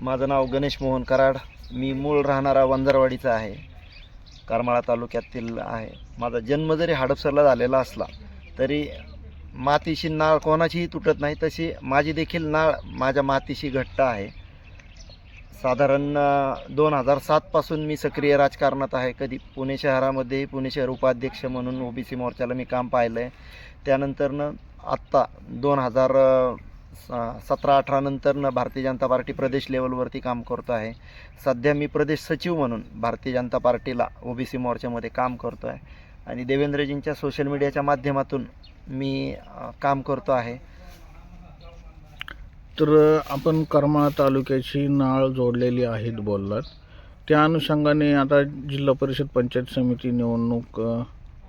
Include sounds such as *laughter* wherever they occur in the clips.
माझं नाव गणेश मोहन कराड. मी मूळ राहणारा वंजारवाडीचा आहे. करमाळा तालुक्यातील आहे. माझा जन्म जरी हडपसरला झालेला असला तरी मातीशी नाळ कोणाचीही तुटत नाही. तशी माझी देखील नाळ माझ्या मातीशी घट्ट आहे. साधारण दोन हजार सातपासून मी सक्रिय राजकारणात आहे. कधी पुणे शहरामध्ये पुणे शहर उपाध्यक्ष म्हणून ओबीसी मोर्चाला मी काम पाहिलं आहे त्यानंतरनं आत्ता दोन हजार सतरा अठरा नंतरनं भारतीय जनता पार्टी प्रदेश लेवलवरती काम करतो आहे. सध्या मी प्रदेश सचिव म्हणून भारतीय जनता पार्टीला ओबीसी मोर्चामध्ये काम करतो आहे. आणि देवेंद्रजींच्या सोशल मीडियाच्या माध्यमातून मी काम करतो आहे. तर आपण करमाळा तालुक्याची नाळ जोडलेली आहेत बोललात. त्या अनुषंगाने आता जिल्हा परिषद पंचायत समिती निवडणूक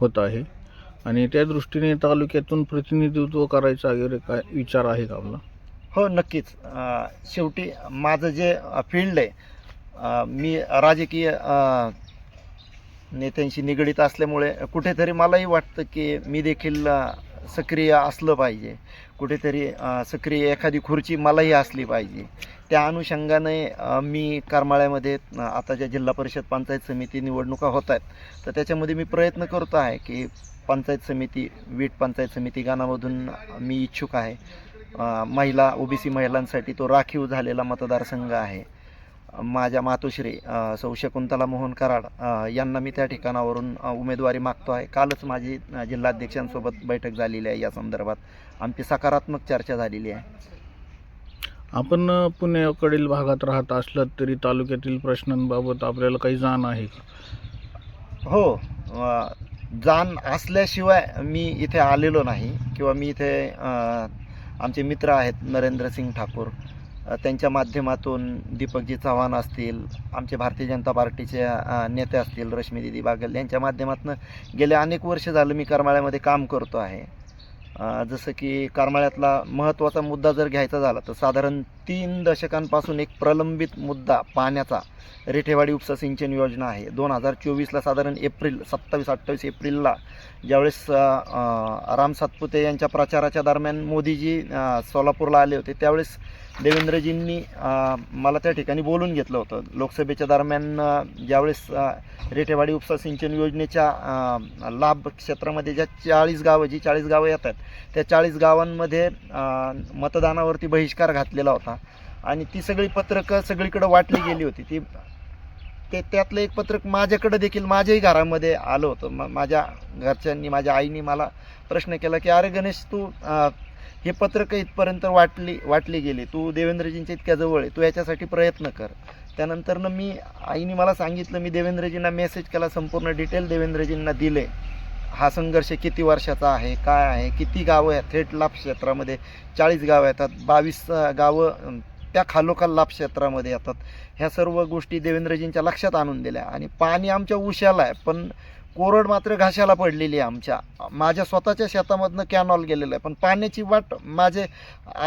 होत आहे. आणि त्या दृष्टीने तालुक्यातून प्रतिनिधित्व करायचा वगैरे काय विचार आहे का आपला? हो नक्कीच. अ, शेवटी माझं जे फील्ड आहे अ, मी राजकीय अ, नेत्यांशी निगडीत असल्यामुळे कुठेतरी मलाही वाटतं की मी देखील अ, सक्रिय असलं पाहिजे. कुठेतरी अ, सक्रिय एखादी खुर्ची मलाही असली पाहिजे. त्या अनुषंगाने अ, मी करमाळ्यामध्ये अ, आता ज्या जिल्हा परिषद पंचायत समिती निवडणुका होत आहेत तर त्याच्यामध्ये मी प्रयत्न करतो आहे की पंचायत समिती वीट पंचायत समिती गाणामधून मी इच्छुक आहे. महिला ओबीसी महिलांसाठी तो राखीव झालेला मतदारसंघ आहे. माझ्या मातोश्री सौ शकुंतला मोहन कराड यांना मी त्या ठिकाणावरून उमेदवारी मागतो आहे कालच माझी जिल्हाध्यक्षांसोबत बैठक झालेली आहे. या संदर्भात आमची सकारात्मक चर्चा झालेली आहे. आपण पुण्याकडील भागात राहत असलात तरी तालुक्यातील प्रश्नांबाबत आपल्याला काही जाण आहे हो जाण असल्याशिवाय मी इथे आलेलो नाही किंवा मी इथे आमचे मित्र आहेत नरेंद्र सिंग ठाकूर. त्यांच्या माध्यमातून दीपकजी चव्हाण असतील आमचे भारतीय जनता पार्टीचे नेते असतील रश्मी दिदी बागल यांच्या माध्यमातून गेले अनेक वर्ष झालं मी करमाळ्यामध्ये काम करतो आहे. जसं की करमाळ्यातला महत्त्वाचा मुद्दा जर घ्यायचा झाला तर साधारण तीन दशकांपासून एक प्रलंबित मुद्दा पाण्याचा रेठेवाडी उपसा सिंचन योजना आहे. दोन हजार चोवीसला साधारण एप्रिल सत्तावीस अठ्ठावीस एप्रिलला ज्यावेळेस राम सातपुते यांच्या प्रचाराच्या दरम्यान मोदीजी सोलापूरला आले होते त्यावेळेस देवेंद्रजींनी मला त्या ठिकाणी बोलून घेतलं होतं. लोकसभेच्या दरम्यान ज्यावेळेस रेटेवाडी रेठेवाडी उपसा सिंचन योजनेच्या लाभ क्षेत्रामध्ये ज्या चाळीस गावं जी चाळीस गावं येतात त्या चाळीस गावांमध्ये मतदानावरती बहिष्कार घातलेला होता. आणि ती सगळी पत्रकं सगळीकडे वाटली गेली होती. ती ते त्यातलं एक पत्रक माझ्याकडं देखील माझ्याही घरामध्ये आलं होतं. म माझ्या घरच्यांनी माझ्या आईने मला प्रश्न केला की अरे गणेश तू हे पत्रकं इथपर्यंत वाटली वाटली गेली. तू देवेंद्रजींच्या इतक्या जवळ आहे. तू याच्यासाठी प्रयत्न कर. त्यानंतरनं मी आईने मला सांगितलं मी देवेंद्रजींना मेसेज केला संपूर्ण डिटेल देवेंद्रजींना दिले. हा संघर्ष किती वर्षाचा आहे? काय आहे? किती गावं आहेत? थेट लाभ क्षेत्रामध्ये चाळीस गावं येतात. बावीस गावं त्या खालोखाल लाभ क्षेत्रामध्ये येतात. ह्या सर्व गोष्टी देवेंद्रजींच्या लक्षात आणून दिल्या. आणि पाणी आमच्या उशाला आहे. पण कोरड मात्र घाशाला पडलेली आहे आमच्या. माझ्या स्वतःच्या शेतामधनं कॅनॉल गेलेलं आहे. पण पाण्याची वाट माझे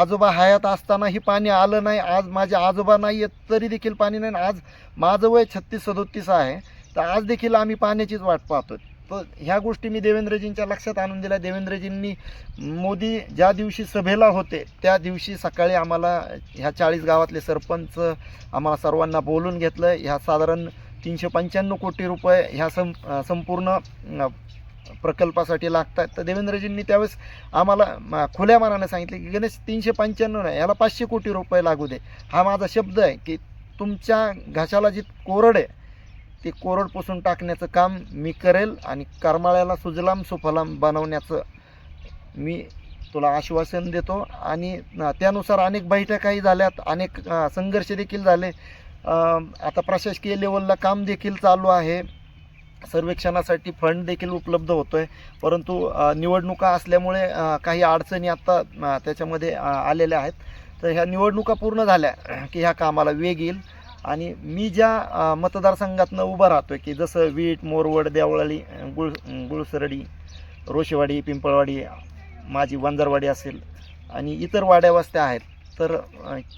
आजोबा हयात असतानाही पाणी आलं नाही. आज माझे आजोबा नाही आहेत तरी देखील पाणी नाही. आणि आज माझं वय छत्तीस सदोतीस आहे. तर आज देखील आम्ही पाण्याचीच वाट पाहतो तर ह्या गोष्टी मी देवेंद्रजींच्या लक्षात आणून दिल्या. देवेंद्रजींनी मोदी ज्या दिवशी सभेला होते त्या दिवशी सकाळी आम्हाला ह्या चाळीस गावातले सरपंच आम्हाला सर्वांना बोलून घेतलं. ह्या साधारण तीनशे पंच्याण्णव कोटी रुपये ह्या सं संपूर्ण प्रकल्पासाठी लागतात तर देवेंद्रजींनी त्यावेळेस आम्हाला खुल्या मनाने सांगितले की गणेश तीनशे पंच्याण्णव नाही याला पाचशे कोटी रुपये लागू दे. हा माझा शब्द आहे की तुमच्या घशाला जी कोरड आहे ती कोरड पुसून टाकण्याचं काम मी करेल आणि करमाळ्याला सुजलाम सुफलाम बनवण्याचं मी तुला आश्वासन देतो. आणि त्यानुसार अनेक बैठकाही झाल्यात अनेक संघर्ष देखील झाले. आता प्रशासकीय लेवलला काम देखील चालू आहे. सर्वेक्षणासाठी फंड देखील उपलब्ध होतो आहे परंतु निवडणुका असल्यामुळे काही अडचणी आत्ता त्याच्यामध्ये आलेल्या आहेत. तर ह्या निवडणुका पूर्ण झाल्या *clears throat* की ह्या कामाला वेग येईल. आणि मी ज्या मतदारसंघातनं उभं राहतो आहे की जसं वीट मोरवड देवळाली गुळ गुळसरडी रोशेवाडी पिंपळवाडी माझी वंजारवाडी असेल आणि इतर वाड्या वस्त्या आहेत. तर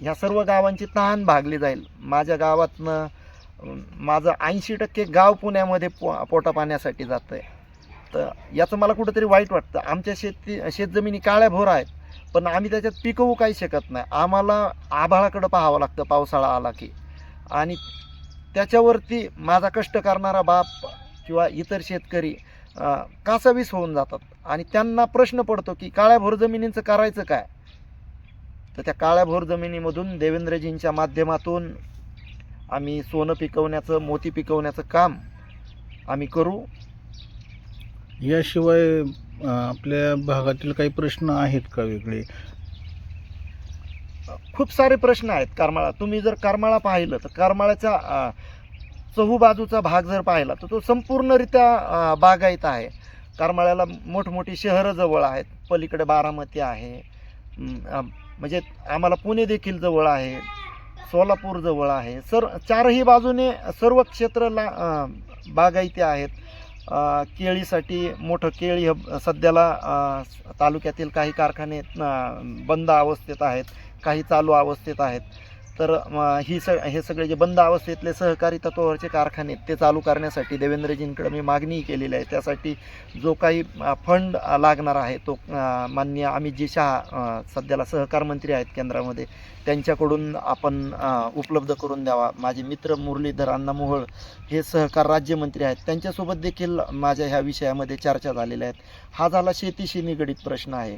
ह्या सर्व गावांची तहान भागली जाईल. माझ्या गावातनं माझं ऐंशी टक्के गाव पुण्यामध्ये पो पोटा पाण्यासाठी जातं आहे तर याचं मला कुठंतरी वाईट वाटतं. आमच्या शेती शेतजमिनी काळ्या भोर आहेत पण आम्ही त्याच्यात पिकवू काही शकत नाही. आम्हाला आभाळाकडं पाहावं लागतं पावसाळा आला की. आणि त्याच्यावरती माझा कष्ट करणारा बाप किंवा इतर शेतकरी कासावीस होऊन जातात. आणि त्यांना प्रश्न पडतो की काळ्या भोर जमिनींचं करायचं काय? तर त्या काळ्या भोर जमिनीमधून देवेंद्रजींच्या माध्यमातून आम्ही सोनं पिकवण्याचं मोती पिकवण्याचं काम आम्ही करू. याशिवाय आपल्या भागातील काही प्रश्न आहेत का वेगळे? खूप सारे प्रश्न आहेत करमाळा. तुम्ही जर करमाळा पाहिलं तर करमाळ्याचा अं, चहूबाजूचा भाग जर पाहिला तर तो संपूर्णरित्या बागायत आहे. करमाळ्याला मोठमोठी शहरं जवळ आहेत. पलीकडे बारामती आहे. म्हणजे आम्हाला पुणे देखील जवळ आहे सोलापूर जवळ आहे. सर चारही बाजूने सर्व क्षेत्र ला बागायती आहेत. केळीसाठी मोठं केळी हब सध्याला तालुक्यातील काही कारखाने बंद अवस्थेत आहेत काही चालू अवस्थेत आहेत. तर ही स हे सगळे जे बंद अवस्थेतले सहकारी तत्वावरचे कारखाने आहेत, ते चालू करण्यासाठी देवेंद्रजींकडे मी मागणीही केलेली आहे. त्यासाठी जो काही फंड लागणार आहे तो मान्य माननीय अमितजी शहा सध्याला सहकार मंत्री आहेत केंद्रामध्ये त्यांच्याकडून आपण उपलब्ध करून द्यावा. माझे मित्र मुरलीधर अण्णा मोहोळ हे सहकार राज्यमंत्री आहेत. त्यांच्यासोबत देखील माझ्या ह्या विषयामध्ये चर्चा झालेल्या आहेत. हा झाला शेतीशी निगडीत प्रश्न आहे.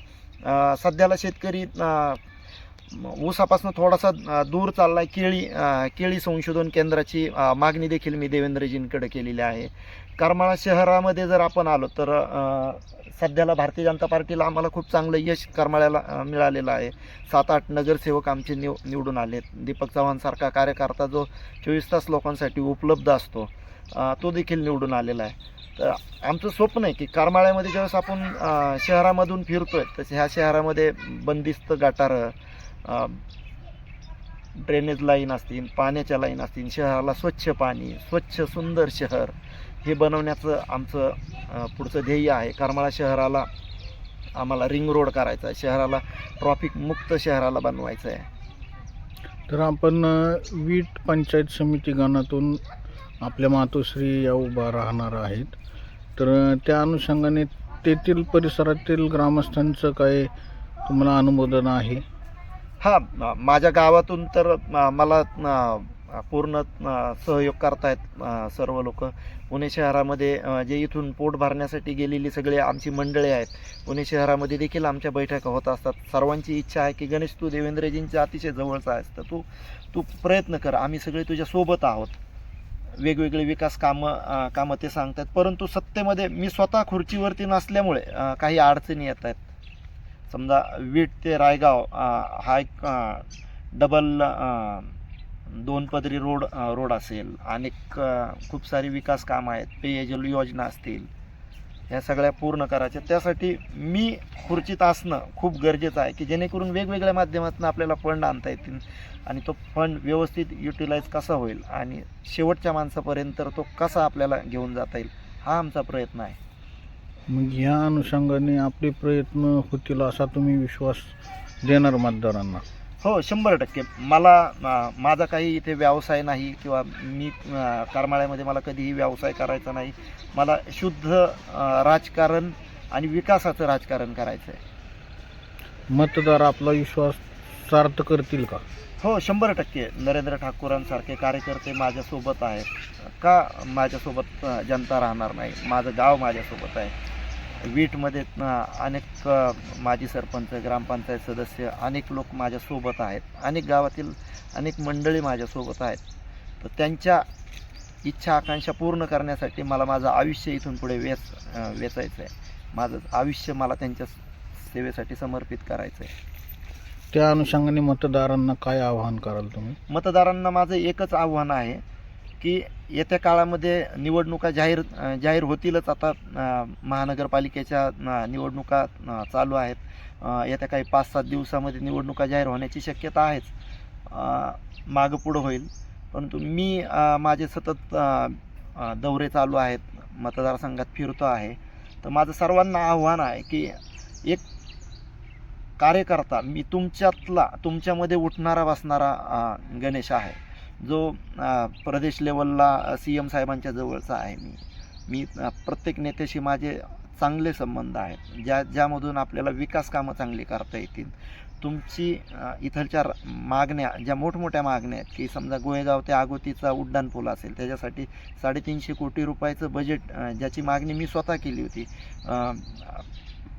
सध्याला शेतकरी ऊसापासून थोडासा दूर चालला आहे केळी केळी संशोधन केंद्राची मागणी देखील मी देवेंद्रजींकडे केलेली आहे. करमाळा शहरामध्ये जर आपण आलो तर सध्याला भारतीय जनता पार्टीला आम्हाला खूप चांगलं यश करमाळ्याला मिळालेलं आहे. सात आठ नगरसेवक आमचे निव निवडून आलेत. दीपक चव्हाणसारखा कार्यकर्ता जो चोवीस तास लोकांसाठी उपलब्ध असतो तो देखील निवडून आलेला आहे. तर आमचं स्वप्न आहे की करमाळ्यामध्ये ज्यावेळेस आपण शहरामधून शहरामधून फिरतोय तसे ह्या शहरामध्ये बंदिस्त गटारं ड्रेनेज लाईन असतील पाण्याच्या लाईन असतील शहराला स्वच्छ पाणी स्वच्छ सुंदर शहर हे बनवण्याचं आमचं पुढचं ध्येय आहे. करमाळा शहराला आम्हाला रिंग रोड करायचा आहे. शहराला ट्रॉफिक मुक्त शहराला बनवायचं आहे. तर आपण वीट पंचायत समिती गणातून आपल्या मातोश्री या उभा राहणार आहेत. तर त्या अनुषंगाने तेथील परिसरातील ग्रामस्थांचं काय तुम्हाला अनुमोदन आहे? हां माझ्या गावातून तर मला पूर्ण सहयोग करतायत सर्व लोक. पुणे शहरामध्ये जे इथून पोट भरण्यासाठी गेलेली सगळे आमची मंडळी आहेत. पुणे शहरामध्ये देखील आमच्या बैठका होत असतात. सर्वांची इच्छा आहे की गणेश तू देवेंद्रजींच्या अतिशय जवळचा आहेस तर तू तू प्रयत्न कर. आम्ही सगळे तुझ्या सोबत आहोत. वेगवेगळे विकास कामं कामं ते सांगतात परंतु सत्तेमध्ये मी स्वतः खुर्चीवरती नसल्यामुळे काही अडचणी येत आहेत समजा वीट ते रायगाव हा एक डबल दोन पदरी रोड रोड असेल अनेक खूप सारी विकास कामं आहेत पेयजल योजना असतील ह्या सगळ्या पूर्ण करायच्या. त्यासाठी मी खुर्चीत असणं खूप गरजेचं आहे की जेणेकरून वेगवेगळ्या माध्यमातून आपल्याला फंड आणता येतील आणि तो फंड व्यवस्थित युटिलाइज कसा होईल आणि शेवटच्या माणसापर्यंत तो कसा आपल्याला घेऊन जाता येईल हा आमचा प्रयत्न आहे. मग ह्या अनुषंगाने आपले प्रयत्न होतील असा तुम्ही विश्वास देणार मतदारांना? हो शंभर टक्के. मला माझा काही इथे व्यवसाय नाही किंवा मी करमाळ्यामध्ये मला कधीही व्यवसाय करायचा नाही. मला शुद्ध राजकारण आणि विकासाचं राजकारण करायचं आहे. मतदार आपला विश्वास सार्थ करतील का? हो शंभर टक्के. नरेंद्र ठाकूरांसारखे कार्यकर्ते माझ्यासोबत आहेत. का माझ्यासोबत जनता राहणार नाही? माझं गाव माझ्यासोबत आहे. वीटमध्ये अनेक माजी सरपंच ग्रामपंचायत सदस्य अनेक लोक माझ्यासोबत आहेत. अनेक गावातील अनेक मंडळी माझ्यासोबत आहेत. तर त्यांच्या इच्छा आकांक्षा पूर्ण करण्यासाठी मला माझं आयुष्य इथून पुढे वेच वेचायचं आहे. माझं आयुष्य मला त्यांच्या सेवेसाठी समर्पित करायचं आहे त्या अनुषंगाने मतदारांना काय आवाहन कराल तुम्ही? मतदारांना माझं एकच आव्हान आहे की येत्या काळामध्ये निवडणुका जाहीर जाहीर होतीलच. आता महानगरपालिकेच्या निवडणुका चालू आहेत. येत्या काही पाच सात दिवसामध्ये निवडणुका जाहीर होण्याची शक्यता आहेच. मागं पुढं होईल. परंतु मी माझे सतत दौरे चालू आहेत. मतदारसंघात फिरतो आहे. तर माझं सर्वांना आव्हान आहे की एक कार्यकर्ता मी तुमच्यातला तुमच्यामध्ये उठणारा बसणारा गणेश आहे. जो प्रदेश लेवलला सी एम साहेबांच्या जवळचा आहे मी. मी प्रत्येक नेत्याशी माझे चांगले संबंध आहेत. ज्या ज्यामधून आपल्याला विकास कामं चांगली करता येतील. तुमची इथलच्या र- मागण्या ज्या मोठमोठ्या मागण्या आहेत की समजा गोळेगाव ते आगोतीचा उड्डाण पूल असेल त्याच्यासाठी साडेतीनशे कोटी रुपयाचं बजेट ज्याची मागणी मी स्वतः केली होती.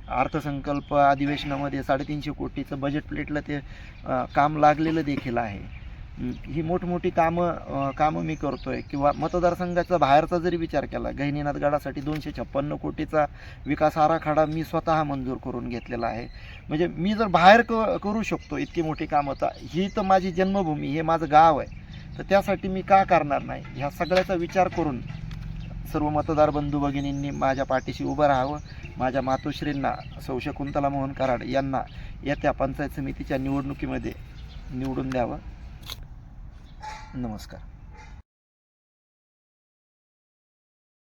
अर्थसंकल्प अधिवेशनामध्ये साडेतीनशे कोटीचं बजेट प्लेटला ते काम लागलेलं देखील आहे. ही मोठमोठी कामं कामं मी करतो आहे किंवा मतदारसंघाचा बाहेरचा जरी विचार केला गहिनीनाथ गडासाठी दोनशे छप्पन्न कोटीचा विकास आराखडा मी स्वतः मंजूर करून घेतलेला आहे. म्हणजे मी जर बाहेर क करू शकतो इतकी मोठी कामं तर ही तर माझी जन्मभूमी हे माझं गाव आहे. तर त्यासाठी मी का करणार नाही? ह्या सगळ्याचा विचार करून सर्व मतदार बंधू भगिनींनी माझ्या पाठीशी उभं राहावं. माझ्या मातोश्रींना सौ शकुंतला मोहन कराड यांना येत्या पंचायत समितीच्या निवडणुकीमध्ये निवडून द्यावं. नमस्कार.